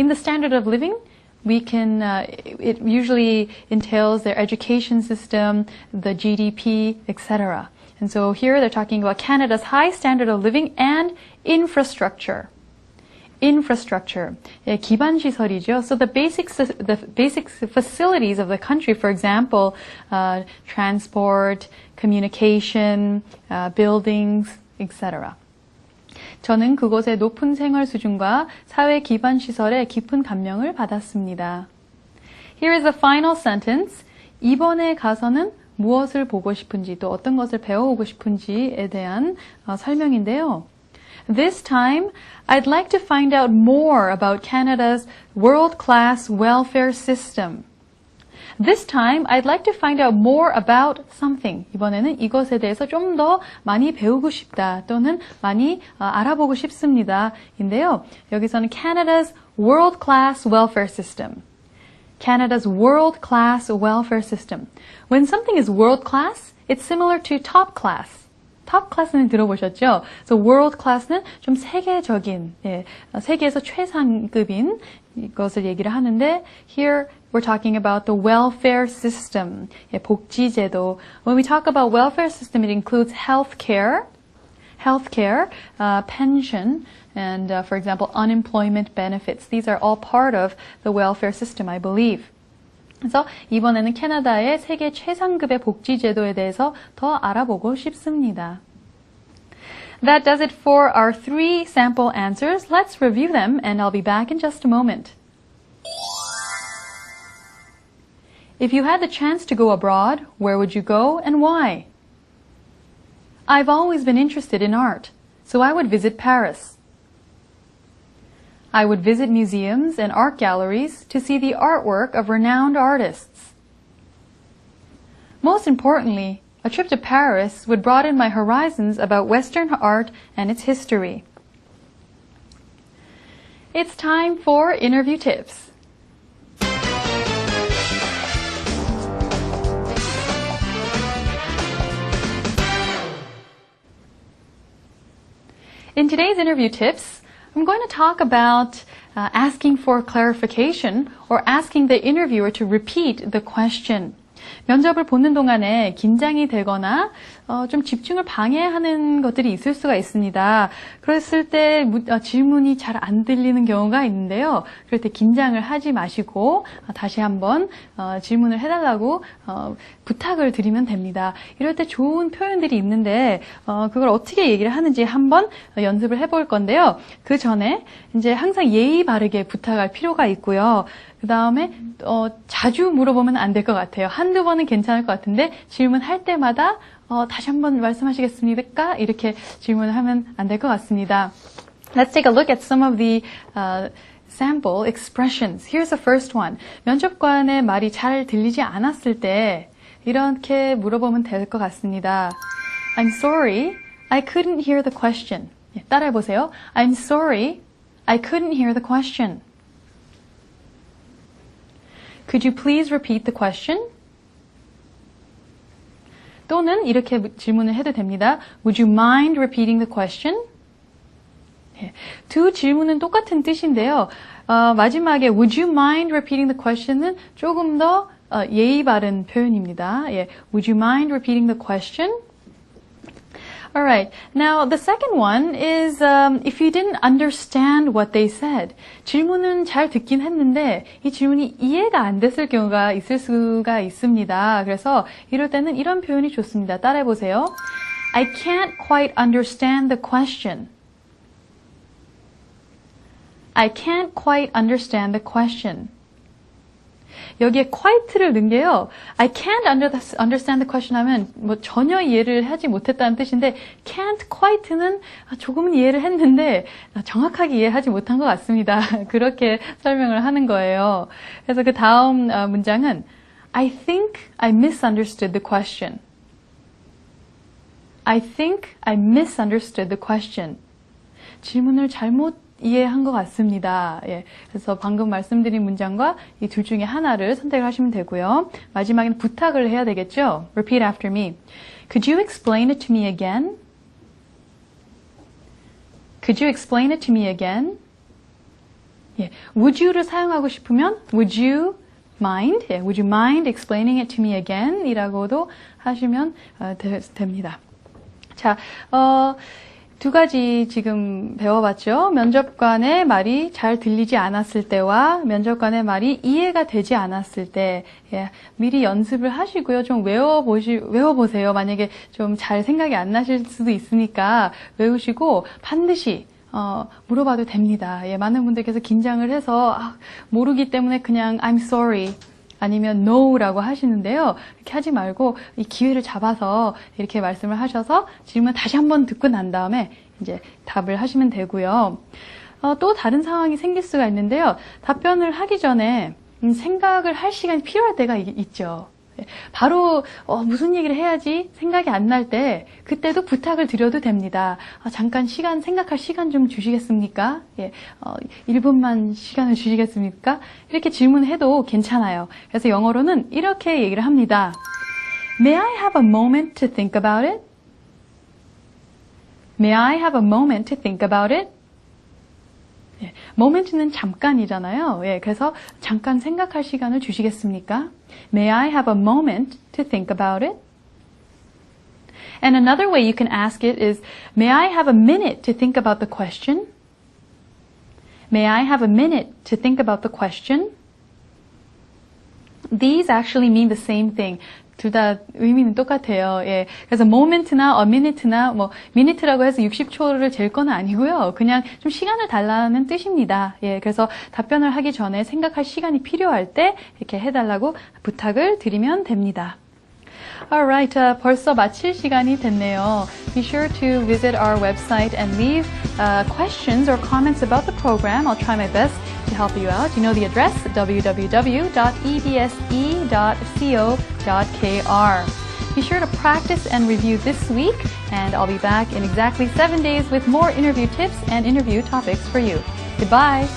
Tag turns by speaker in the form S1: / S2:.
S1: in the standard of living, we can, uh, it usually entails their education system, the GDP, etc. And so here they're talking about Canada's high standard of living and infrastructure. Infrastructure, 예, 기반 시설이죠. So the basic the basic facilities of the country, for example, uh, transport, communication, uh, buildings, etc. 저는 그곳의 높은 생활 수준과 사회 기반 시설에 깊은 감명을 받았습니다. Here is the final sentence. 이번에 가서는 무엇을 보고 싶은지 또 어떤 것을 배워오고 싶은지에 대한 어, 설명인데요. This time, I'd like to find out more about Canada's world-class welfare system. This time, I'd like to find out more about something. 이번에는 이것에 대해서 좀 더 많이 배우고 싶다 또는 많이 어, 알아보고 싶습니다. 인데요. 여기서는 Canada's world-class welfare system. Canada's world-class welfare system. When something is world-class, it's similar to top class. top class는 들어보셨죠? So world class는 좀 세계적인, 예, 세계에서 최상급인 것을 얘기를 하는데 here we're talking about the welfare system, 예, 복지제도. When we talk about welfare system, it includes health care, health care, uh, pension, and uh, for example, unemployment benefits. These are all part of the welfare system, I believe. 그래서 이번에는 캐나다의 세계 최상급의 복지 제도에 대해서 더 알아보고 싶습니다. That does it for our three sample answers. Let's review them and I'll be back in just a moment. If you had the chance to go abroad, where would you go and why? I've always been interested in art, so I would visit Paris. I would visit museums and art galleries to see the artwork of renowned artists. Most importantly, a trip to Paris would broaden my horizons about Western art and its history. It's time for interview tips. In today's interview tips, I'm going to talk about uh, asking for clarification or asking the interviewer to repeat the question. 면접을 보는 동안에 긴장이 되거나 어, 좀 집중을 방해하는 것들이 있을 수가 있습니다. 그랬을 때 어, 질문이 잘 안 들리는 경우가 있는데요. 그럴 때 긴장을 하지 마시고 어, 다시 한번 어, 질문을 해달라고 어, 부탁을 드리면 됩니다. 이럴 때 좋은 표현들이 있는데 어, 그걸 어떻게 얘기를 하는지 한번 연습을 해볼 건데요. 그 전에 이제 항상 예의 바르게 부탁할 필요가 있고요. 그 다음에 어, 자주 물어보면 안 될 것 같아요. 한두 번은 괜찮을 것 같은데 질문할 때마다 어, 다시 한번 말씀하시겠습니까? 이렇게 질문을 하면 안 될 것 같습니다. Let's take a look at some of the uh, sample expressions. Here's the first one. 면접관의 말이 잘 들리지 않았을 때 이렇게 물어보면 될 것 같습니다. I'm sorry, I couldn't hear the question. 따라해 보세요. I'm sorry, I couldn't hear the question. Could you please repeat the question? 또는 이렇게 질문을 해도 됩니다. Would you mind repeating the question? 두 질문은 똑같은 뜻인데요. 어, 마지막에 Would you mind repeating the question은 조금 더 어, 예의 바른 표현입니다. 예. Would you mind repeating the question? All right. Now, the second one is um, if you didn't understand what they said. 질문은 잘 듣긴 했는데 이 질문이 이해가 안 됐을 경우가 있을 수가 있습니다. 그래서 이럴 때는 이런 표현이 좋습니다. 따라해 보세요. I can't quite understand the question. I can't quite understand the question. 여기에 quite를 넣은 게요. I can't understand the question 하면 뭐 전혀 이해를 하지 못했다는 뜻인데 can't quite는 조금은 이해를 했는데 정확하게 이해하지 못한 것 같습니다. 그렇게 설명을 하는 거예요. 그래서 그 다음 문장은 I think I misunderstood the question. I think I misunderstood the question. 질문을 잘못 이해한 것 같습니다. 예, 그래서 방금 말씀드린 문장과 이 둘 중에 하나를 선택을 하시면 되고요. 마지막에는 부탁을 해야 되겠죠? Repeat after me. Could you explain it to me again? Could you explain it to me again? 예, would you를 사용하고 싶으면 would you mind? 예, would you mind explaining it to me again? 이라고도 하시면 어, 되, 됩니다. 자, 어, 두 가지 지금 배워봤죠. 면접관의 말이 잘 들리지 않았을 때와 면접관의 말이 이해가 되지 않았을 때, 예, 미리 연습을 하시고요. 좀 외워보시, 외워보세요. 만약에 좀 잘 생각이 안 나실 수도 있으니까 외우시고 반드시 어, 물어봐도 됩니다. 예, 많은 분들께서 긴장을 해서 아, 모르기 때문에 그냥 I'm sorry 아니면 no라고 하시는데요. 이렇게 하지 말고 이 기회를 잡아서 이렇게 말씀을 하셔서 질문 다시 한번 듣고 난 다음에 이제 답을 하시면 되고요. 어, 또 다른 상황이 생길 수가 있는데요. 답변을 하기 전에 음, 생각을 할 시간이 필요할 때가 이- 있죠. 예, 바로 어, 무슨 얘기를 해야지 생각이 안 날 때 그때도 부탁을 드려도 됩니다. 아, 잠깐 시간 생각할 시간 좀 주시겠습니까? 예, 어, 1분만 시간을 주시겠습니까? 이렇게 질문해도 괜찮아요. 그래서 영어로는 이렇게 얘기를 합니다. May I have a moment to think about it? May I have a moment to think about it? 예, moment는 잠깐이잖아요. 예, 그래서 잠깐 생각할 시간을 주시겠습니까? May I have a moment to think about it? And another way you can ask it is, May I have a minute to think about the question? May I have a minute to think about the question? These actually mean the same thing. 둘 다 의미는 똑같아요. 예. 그래서 moment나 a minute나 뭐 minute라고 해서 60초를 잴 건 아니고요. 그냥 좀 시간을 달라는 뜻입니다. 예. 그래서 답변을 하기 전에 생각할 시간이 필요할 때 이렇게 해달라고 부탁을 드리면 됩니다. Alright, uh, 벌써 마칠 시간이 됐네요. Be sure to visit our website and leave uh, questions or comments about the program. I'll try my best to help you out. You know the address www.ebse.co.kr. Be sure to practice and review this week, and I'll be back in exactly seven days with more interview tips and interview topics for you. Goodbye.